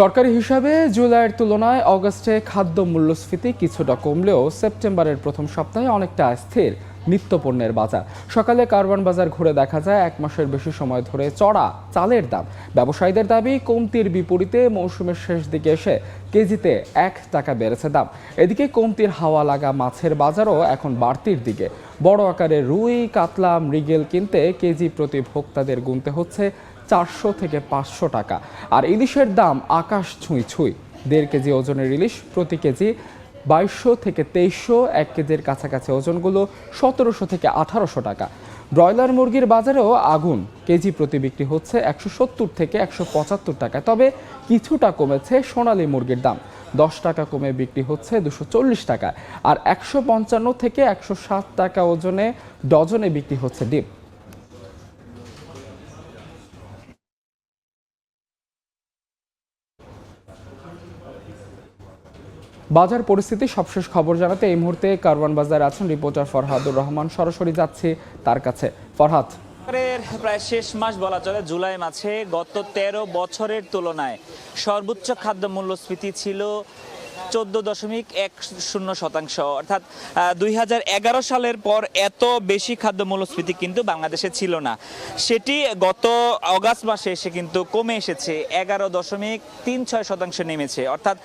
সরকারি হিসাবে জুলাইয়ের তুলনায় অগস্টে খাদ্য মূল্যস্ফীতি কিছুটা কমলেও সেপ্টেম্বরের প্রথম সপ্তাহে অনেকটা স্থির নিত্যপণ্যের বাজার। সকালে কারওয়ান বাজার ঘুরে দেখা যায়, এক মাসের বেশি সময় ধরে চড়া চালের দাম। ব্যবসায়ীদের দাবি, কমতির বিপরীতে মৌসুমের শেষ দিকে এসে কেজিতে এক টাকা বেড়েছে দাম। এদিকে কমতির হাওয়া লাগা মাছের বাজারও এখন বাড়তির দিকে। বড় আকারের রুই, কাতলা, মৃগেল কিনতে কেজি প্রতি ভোক্তাদের গুনতে হচ্ছে চারশো থেকে পাঁচশো টাকা। আর ইলিশের দাম আকাশ ছুঁই ছুঁই। দেড় কেজি ওজনের ইলিশ, প্রতি কেজি বাইশশো থেকে তেইশশো, এক কেজির কাছাকাছি ওজনগুলো সতেরোশো থেকে আঠারোশো টাকা। ব্রয়লার মুরগির বাজারেও আগুন। কেজি প্রতি বিক্রি হচ্ছে একশো সত্তর থেকে একশো পঁচাত্তর টাকা তবে কিছুটা কমেছে সোনালি মুরগির দাম। দশ টাকা কমে বিক্রি হচ্ছে দুশো চল্লিশ টাকা আর একশো পঞ্চান্ন থেকে একশো সাত টাকা ওজনে ডজনে বিক্রি হচ্ছে ডিম। বাজার পরিস্থিতি, সবশেষ খবর জানাতে এই মুহূর্তে কারওয়ান বাজার আছেন রিপোর্টার ফরহাদুর রহমান। সরাসরি যাচ্ছে তার কাছে। ফরহাদ। প্রায় শেষ মাস বলা চলে, জুলাই মাসে গত তেরো বছরের তুলনায় সর্বোচ্চ খাদ্য মূল্যস্ফীতি ছিল চোদ্দ দশমিক এক শূন্য শতাংশ। অর্থাৎ দুই হাজার এগারো সালের পর এত বেশি খাদ্য মূল্যস্ফীতি কিন্তু বাংলাদেশে ছিল না। সেটি গত অগাস্ট মাসে এসে কিন্তু কমে এসেছে। এগারো দশমিক তিন ছয় শতাংশ নেমেছে। অর্থাৎ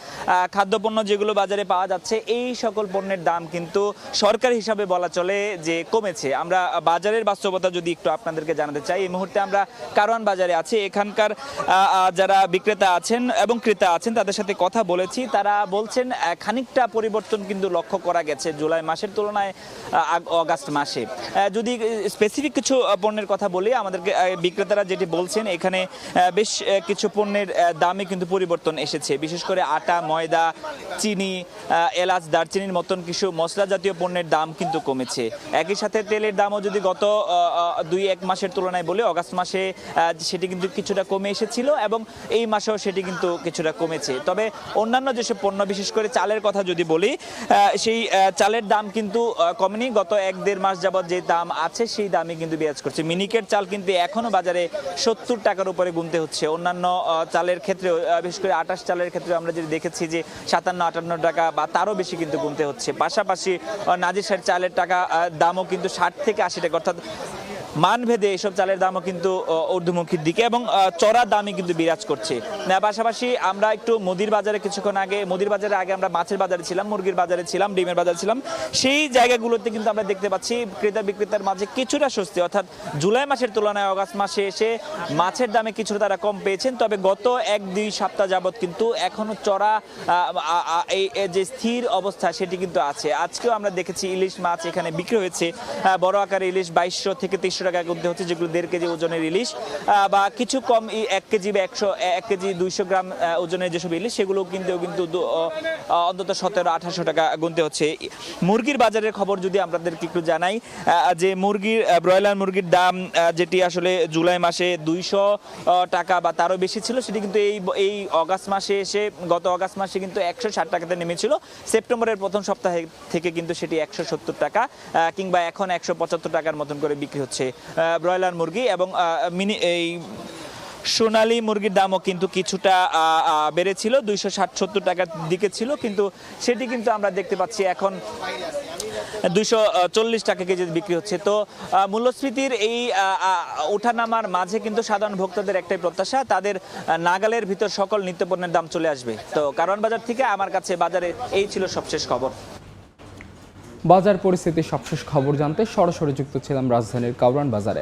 খাদ্যপণ্য যেগুলো বাজারে পাওয়া যাচ্ছে, এই সকল পণ্যের দাম কিন্তু সরকার হিসাবে বলা চলে যে কমেছে। আমরা বাজারের বাস্তবতা যদি একটু আপনাদেরকে জানাতে চাই, এই মুহূর্তে আমরা কারওয়ান বাজারে আছি। এখানকার যারা বিক্রেতা আছেন এবং ক্রেতা আছেন, তাদের সাথে কথা বলেছি। তারা বলছেন খানিকটা পরিবর্তন কিন্তু লক্ষ্য করা গেছে জুলাই মাসের তুলনায় অগাস্ট মাসে। যদি স্পেসিফিক কিছু পণ্যের কথা বলি, আমাদেরকে বিক্রেতারা যেটি বলছেন, এখানে বেশ কিছু পণ্যের দামে কিন্তু পরিবর্তন এসেছে। বিশেষ করে আটা, ময়দা, চিনি এলাচ, দারচিনির মতন কিছু মশলা জাতীয় পণ্যের দাম কিন্তু কমেছে। একই সাথে তেলের দামও যদি গত দুই, এক মাসের তুলনায় বলি, অগাস্ট মাসে সেটি কিন্তু কিছুটা কমে এসেছিল এবং এই মাসেও সেটি কিন্তু কিছুটা কমেছে। তবে অন্যান্য যেসব পণ্য, বিশেষ করে চালের কথা যদি বলি সেই চালের দাম কিন্তু কমেনি। গত এক দেড় মাস যাবত যে দাম আছে, সেই দামই কিন্তু বিরাজ করছে। মিনিকেট চাল কিন্তু এখনও বাজারে সত্তর টাকার উপরে গুনতে হচ্ছে। অন্যান্য চালের ক্ষেত্রে বিশেষ করে আটাশ চালের ক্ষেত্রে আমরা যদি দেখেছি যে সাতান্ন, আটান্ন টাকা বা তারও বেশি কিন্তু গুনতে হচ্ছে। পাশাপাশি নাজির চালের টাকা দামও কিন্তু ষাট থেকে আশি টাকা, অর্থাৎ মানভেদে এসব চালের দামও কিন্তু ঊর্ধ্বমুখীর দিকে এবং চড়া দামই কিন্তু বিরাজ করছে। পাশাপাশি আমরা একটু মুদির বাজারে কিছুক্ষণ আগে, মুদির বাজারে আগে আমরা মাছের বাজারে ছিলাম, মুরগির বাজারে ছিলাম, ডিমের বাজারে ছিলাম। সেই জায়গাগুলোতে কিন্তু আমরা দেখতে পাচ্ছি ক্রেতা বিক্রেতার মাঝে কিছুটা স্বস্তি। অর্থাৎ জুলাই মাসের তুলনায় অগাস্ট মাসে এসে মাছের দামে কিছুটা তারা কম পেয়েছেন। তবে গত এক, দুই সপ্তাহ যাবত কিন্তু এখনও চড়া এই যে স্থির অবস্থা সেটি কিন্তু আছে। আজকেও আমরা দেখেছি ইলিশ মাছ এখানে বিক্রি হয়েছে। বড় আকারে ইলিশ বাইশশো থেকে তেইশশো টাকা গুনতে হচ্ছে, যেগুলো দেড় কেজি ওজনের ইলিশ বা কিছু কম এক কেজি বা একশো, এক কেজি দুইশো গ্রাম ওজনের যেসব ইলিশ সেগুলো কিন্তু কিন্তু অন্তত সতেরো আঠাশশো টাকা গুনতে হচ্ছে। মুরগির বাজারের খবর যদি আপনাদেরকে একটু জানাই যে মুরগির ব্রয়লার মুরগির দাম যেটি আসলে জুলাই মাসে দুইশো টাকা বা তারও বেশি ছিল, সেটি কিন্তু এই এই অগাস্ট মাসে এসে, গত অগাস্ট মাসে কিন্তু একশো ষাট টাকাতে নেমেছিল। সেপ্টেম্বরের প্রথম সপ্তাহে থেকে কিন্তু সেটি একশো সত্তর টাকা কিংবা এখন একশো পঁচাত্তর টাকার মতন করে বিক্রি হচ্ছে। ব্রয়লার মুরগি এবং মিনি, এই সোনালী মুরগির দামও কিন্তু কিছুটা বেড়েছিল। দুইশো ষাট সত্তর টাকার দিকে ছিল, কিন্তু সেটি কিন্তু আমরা দেখতে পাচ্ছি এখন দুইশো চল্লিশ টাকা কেজি বিক্রি হচ্ছে। তো মূল্যস্ফীতির এই ওঠানামার মাঝে কিন্তু সাধারণ ভোক্তাদের একটাই প্রত্যাশা, তাদের নাগালের ভিতর সকল নিত্যপণ্যের দাম চলে আসবে। তো কারণ বাজার থেকে আমার কাছে বাজারে এই ছিল সবশেষ খবর। বাজার পরিস্থিতির সবশেষ খবর জানতে সরাসরি যুক্ত ছিলাম রাজধানীর কাউরান বাজারে।